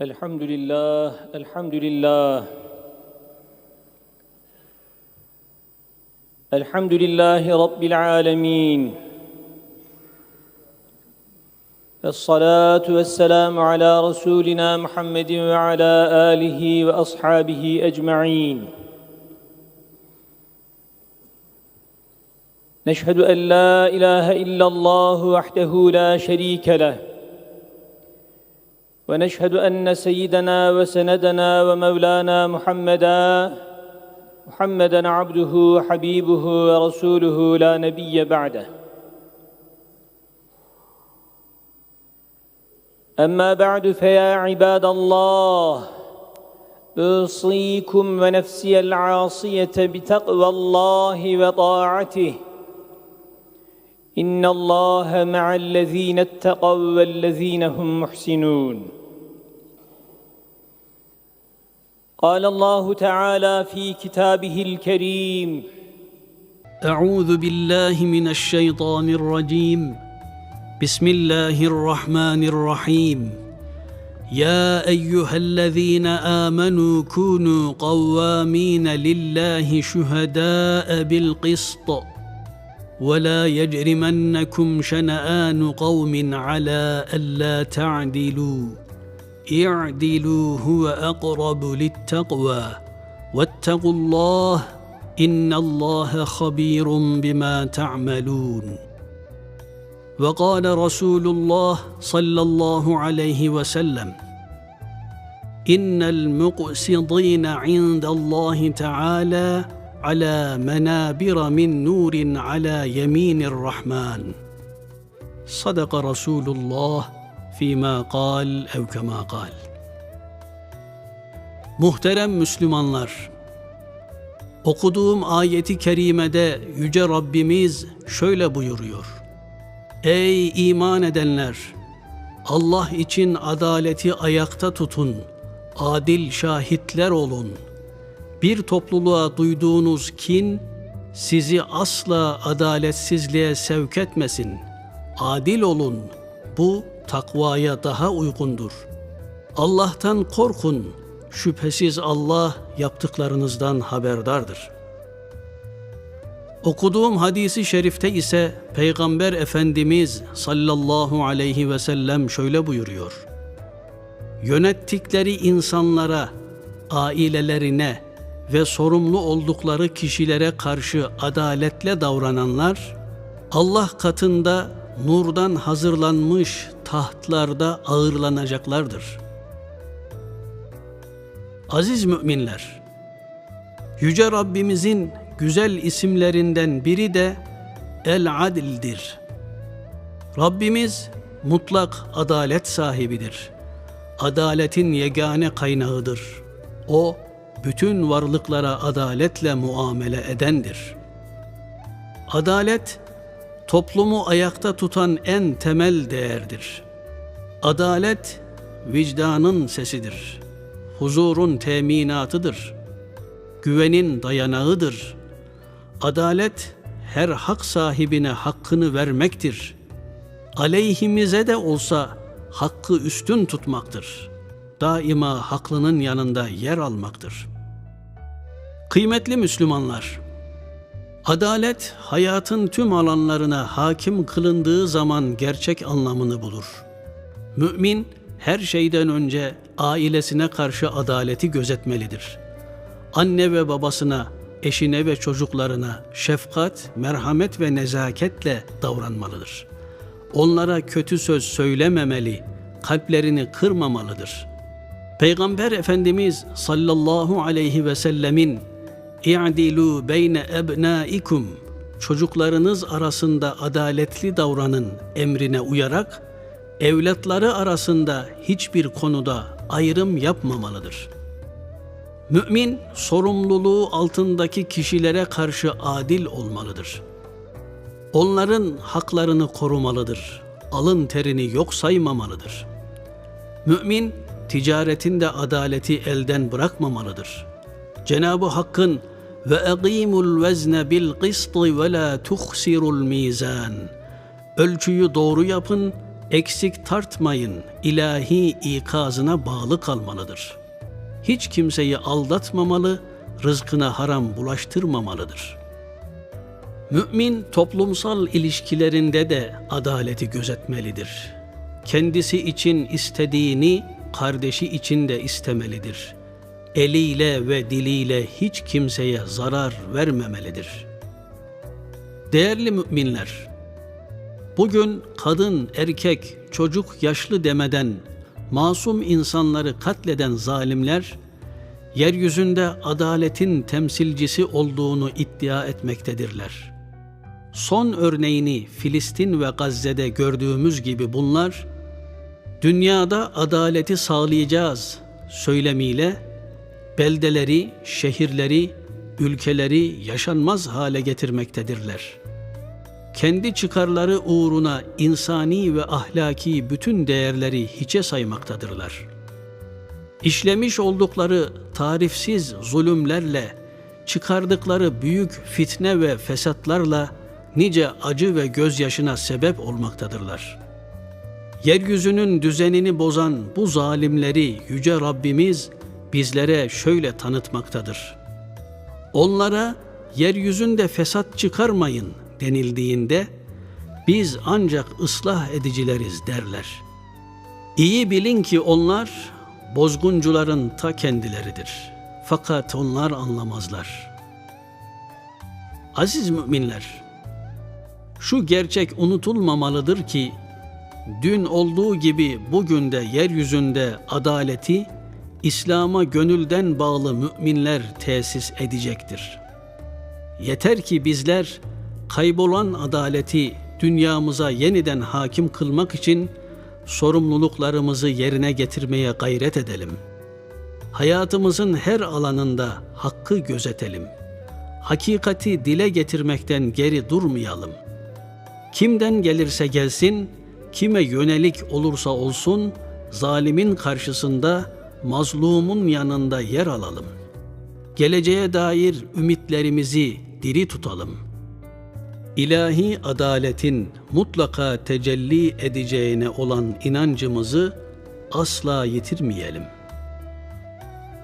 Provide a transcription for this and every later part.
الحمد لله الحمد لله. الحمد لله رب العالمين. الصلاة والسلام على رسولنا محمد وعلى آله وأصحابه أجمعين. نشهد أن لا إله إلا الله وحده لا شريك له. ونشهد أن سيدنا وسندنا ومولانا محمدا محمدا عبده وحبيبه ورسوله لا نبي بعده. أما بعد فيا عباد الله أوصيكم ونفسي العاصية بتقوى الله وطاعته. إن الله مع الذين اتقوا والذين هم محسنون. قال الله تعالى في كتابه الكريم أعوذ بالله من الشيطان الرجيم. بسم الله الرحمن الرحيم. يا أيها الذين آمنوا كونوا قوامين لله شهداء بالقسط. ولا يجرمنكم شنآن قوم على ألا تعدلوا. اعدلوا هو أقرب للتقوى واتقوا الله إن الله خبير بما تعملون وقال رسول الله صلى الله عليه وسلم إن المقسطين عند الله تعالى على منابر من نور على يمين الرحمن صدق رسول الله fîmâ kal ev kemâ kal. Muhterem Müslümanlar, okuduğum ayeti kerimede Yüce Rabbimiz şöyle buyuruyor. Ey iman edenler! Allah için adaleti ayakta tutun, adil şahitler olun. Bir topluluğa duyduğunuz kin, sizi asla adaletsizliğe sevk etmesin. Adil olun. Bu takvaya daha uygundur. Allah'tan korkun. Şüphesiz Allah yaptıklarınızdan haberdardır. Okuduğum hadisi şerifte ise Peygamber Efendimiz sallallahu aleyhi ve sellem şöyle buyuruyor. Yönettikleri insanlara, ailelerine, ve sorumlu oldukları kişilere karşı adaletle davrananlar Allah katında nurdan hazırlanmış tahtlarda ağırlanacaklardır. Aziz müminler, Yüce Rabbimizin güzel isimlerinden biri de El Adil'dir. Rabbimiz mutlak adalet sahibidir. Adaletin yegane kaynağıdır. O bütün varlıklara adaletle muamele edendir. Adalet, toplumu ayakta tutan en temel değerdir. Adalet, vicdanın sesidir. Huzurun teminatıdır. Güvenin dayanağıdır. Adalet, her hak sahibine hakkını vermektir. Aleyhimize de olsa hakkı üstün tutmaktır. Daima haklının yanında yer almaktır.'' Kıymetli Müslümanlar, adalet hayatın tüm alanlarına hakim kılındığı zaman gerçek anlamını bulur. Mümin her şeyden önce ailesine karşı adaleti gözetmelidir. Anne ve babasına, eşine ve çocuklarına şefkat, merhamet ve nezaketle davranmalıdır. Onlara kötü söz söylememeli, kalplerini kırmamalıdır. Peygamber Efendimiz sallallahu aleyhi ve sellemin İ'dilu beyne ebnaikum çocuklarınız arasında adaletli davranın emrine uyarak evlatları arasında hiçbir konuda ayrım yapmamalıdır. Mümin sorumluluğu altındaki kişilere karşı adil olmalıdır. Onların haklarını korumalıdır. Alın terini yok saymamalıdır. Mümin ticaretinde adaleti elden bırakmamalıdır. Cenab-ı Hakk'ın bil kıst ve la tuhsirul mizan. Ölçüyü doğru yapın, eksik tartmayın ilahi ikazına bağlı kalmalıdır. Hiç kimseyi aldatmamalı, rızkına haram bulaştırmamalıdır. Mümin toplumsal ilişkilerinde de adaleti gözetmelidir. Kendisi için istediğini kardeşi için de istemelidir. Eliyle ve diliyle hiç kimseye zarar vermemelidir. Değerli müminler, Bugün kadın, erkek, çocuk, yaşlı demeden masum insanları katleden zalimler yeryüzünde adaletin temsilcisi olduğunu iddia etmektedirler. Son örneğini Filistin ve Gazze'de gördüğümüz gibi bunlar dünyada adaleti sağlayacağız söylemiyle beldeleri, şehirleri, ülkeleri yaşanmaz hale getirmektedirler.'' kendi çıkarları uğruna insani ve ahlaki bütün değerleri hiçe saymaktadırlar. İşlemiş oldukları tarifsiz zulümlerle, çıkardıkları büyük fitne ve fesatlarla nice acı ve gözyaşına sebep olmaktadırlar. Yeryüzünün düzenini bozan bu zalimleri yüce Rabbimiz bizlere şöyle tanıtmaktadır. Onlara yeryüzünde fesat çıkarmayın denildiğinde biz ancak ıslah edicileriz derler. İyi bilin ki onlar bozguncuların ta kendileridir. Fakat onlar anlamazlar. Aziz müminler, şu gerçek unutulmamalıdır ki dün olduğu gibi bugün de yeryüzünde adaleti İslam'a gönülden bağlı müminler tesis edecektir. Yeter ki bizler kaybolan adaleti dünyamıza yeniden hakim kılmak için sorumluluklarımızı yerine getirmeye gayret edelim. Hayatımızın her alanında hakkı gözetelim. Hakikati dile getirmekten geri durmayalım. Kimden gelirse gelsin, kime yönelik olursa olsun, zalimin karşısında, mazlumun yanında yer alalım. Geleceğe dair ümitlerimizi diri tutalım.'' ilahi adaletin mutlaka tecelli edeceğine olan inancımızı asla yitirmeyelim.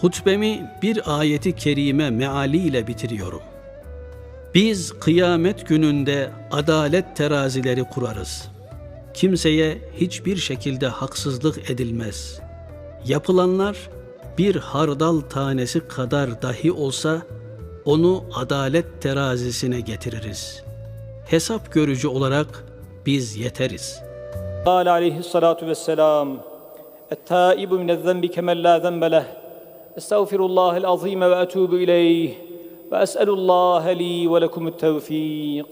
Hutbemi bir ayeti kerime mealiyle bitiriyorum. Biz kıyamet gününde adalet terazileri kurarız. Kimseye hiçbir şekilde haksızlık edilmez. Yapılanlar bir hardal tanesi kadar dahi olsa onu adalet terazisine getiririz. Hesap görücü olarak biz yeteriz. Kâle aleyhissalâtu vesselâm Ettâibu minezzenbi kemen lâ zembeleh Estağfirullahel azîme ve etûbu ileyh ve es'elullâhe lî ve lekumut tevfîk.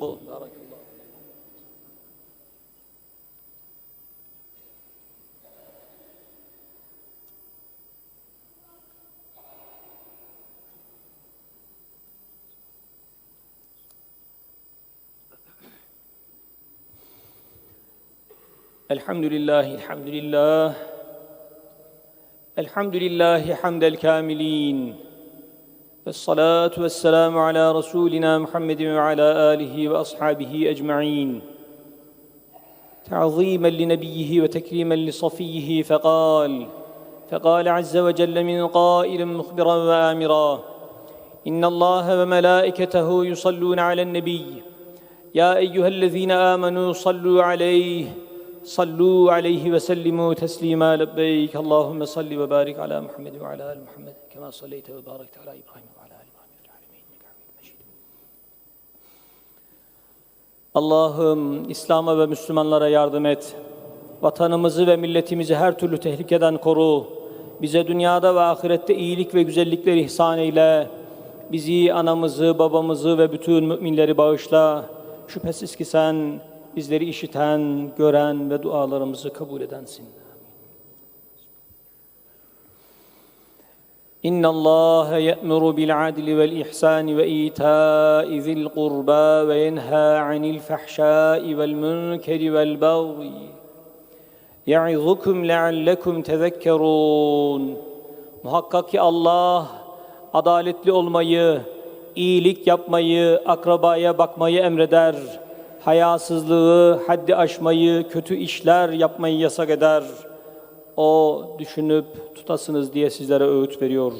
الحمد لله الحمد لله. الحمد لله حمد الكاملين. والصلاة والسلام على رسولنا محمد وعلى آله وأصحابه أجمعين. تعظيما لنبيه وتكريما لصفيه فقال فقال عز وجل من قائل مخبرا وآمرا إن الله وملائكته يصلون على النبي. يا أيها الذين آمنوا صلوا عليه صلوا عليه وسلموا تسليما لبيك اللهم صل وبارك على محمد وعلى ال محمد كما صليت وباركت على ابراهيم وعلى ال ابراهيم في العالمين انك حميد مجيد Allah'ım İslam'a ve Müslümanlara yardım et. Vatanımızı ve milletimizi her türlü tehlikeden koru. Bize dünyada ve ahirette iyilik ve güzellikler ihsan eyle. Bizi, anamızı, babamızı ve bütün müminleri bağışla. Şüphesiz ki sen bizleri işiten, gören ve dualarımızı kabul edensin. إن الله يأمر بالعدل والإحسان وإيتاء ذي القربى وينهى عن الفحشاء والمنكر والبغي يعظكم لعلكم تذكرون Muhakkak ki Allah adaletli olmayı, iyilik yapmayı, akrabaya bakmayı emreder Hayasızlığı, haddi aşmayı, kötü işler yapmayı yasak eder. O düşünüp tutasınız diye sizlere öğüt veriyor.